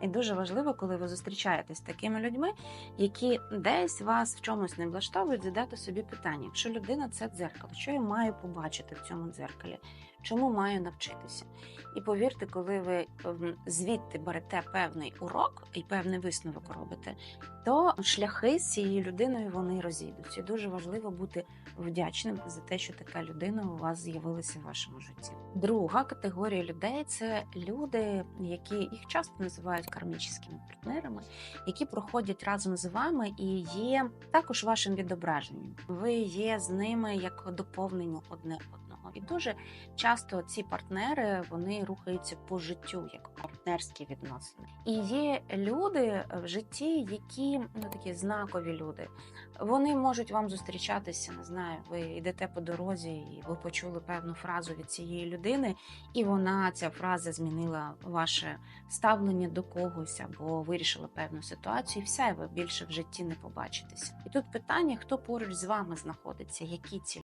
І дуже важливо, коли ви зустрічаєтесь з такими людьми, які десь вас в чомусь не влаштовують, задати собі питання: якщо людина це дзеркало, що я маю побачити в цьому дзеркалі? Чому маю навчитися? І повірте, коли ви ем, звідти берете певний урок і певний висновок робите, то шляхи з цією людиною вони розійдуться. Дуже важливо бути вдячним за те, що така людина у вас з'явилася в вашому житті. Друга категорія людей це люди, які їх часто називають кармічними партнерами, які проходять разом з вами і є також вашим відображенням. Ви є з ними як доповнення одне одного. І дуже часто ці партнери вони рухаються по життю як партнерські відносини. І є люди в житті, які ну такі знакові люди. Вони можуть вам зустрічатися, не знаю, ви йдете по дорозі, і ви почули певну фразу від цієї людини, і вона ця фраза змінила ваше ставлення до когось або вирішила певну ситуацію, і все, ви більше в житті не побачитеся. І тут питання: хто поруч з вами знаходиться, які ці